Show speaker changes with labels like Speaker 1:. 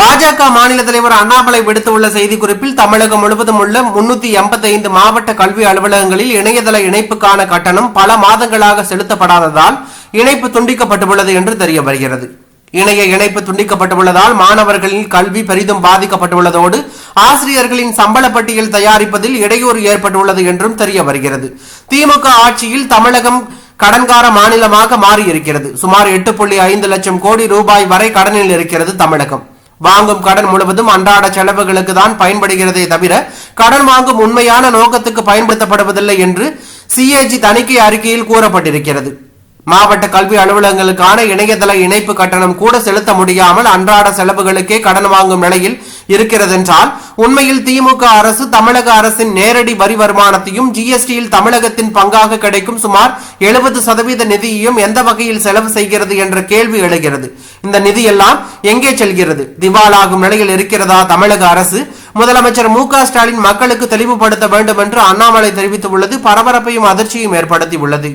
Speaker 1: பாஜக மாநில தலைவர் அண்ணாமலை விடுத்துள்ள செய்திக்குறிப்பில் தமிழகம் முழுவதும் உள்ள முன்னூத்தி எண்பத்தைந்து மாவட்ட கல்வி அலுவலகங்களில் இணையதள இணைப்புக்கான கட்டணம் பல மாதங்களாக செலுத்தப்படாததால் இணைப்பு துண்டிக்கப்பட்டுள்ளது என்று தெரிய வருகிறது. இணைய இணைப்பு துண்டிக்கப்பட்டுள்ளதால் மாணவர்களின் கல்வி பெரிதும் பாதிக்கப்பட்டுள்ளதோடு ஆசிரியர்களின் சம்பள பட்டியல் தயாரிப்பதில் இடையூறு ஏற்பட்டுள்ளது என்றும் தெரிய வருகிறது. திமுக ஆட்சியில் தமிழகம் கடன்கார மாநிலமாக மாறியிருக்கிறது. சுமார் எட்டு புள்ளி ஐந்து லட்சம் கோடி ரூபாய் வரை கடனில் இருக்கிறது தமிழகம். வாங்கும் கடன் முழுவதும் அன்றாட செலவுகளுக்கு தான் பயன்படுகிறதே தவிர கடன் வாங்கும் உண்மையான நோக்கத்துக்கு பயன்படுத்தப்படுவதில்லை என்று சிஏஜி தணிக்கை அறிக்கையில் கூறப்பட்டிருக்கிறது. மாவட்ட கல்வி அலுவலகங்களுக்கான இணையதள இணைப்பு கட்டணம் கூட செலுத்த முடியாமல் அன்றாட செலவுகளுக்கே கடன் வாங்கும் நிலையில் இருக்கிறதென்றால் உண்மையில் திமுக அரசு தமிழக அரசின் நேரடி வரி வருமானத்தையும் ஜிஎஸ்டியில் தமிழகத்தின் பங்காக கிடைக்கும் சுமார் எழுபது சதவீத நிதியையும் எந்த வகையில் செலவு செய்கிறது என்ற கேள்வி எழுகிறது. இந்த நிதியெல்லாம் எங்கே செல்கிறது? திவாலாகும் நிலையில் இருக்கிறதா தமிழக அரசு? முதலமைச்சர் மு ஸ்டாலின் மக்களுக்கு தெளிவுபடுத்த வேண்டும் என்று அண்ணாமலை தெரிவித்துள்ளது. பரபரப்பையும் அதிர்ச்சியும் ஏற்படுத்தியுள்ளது.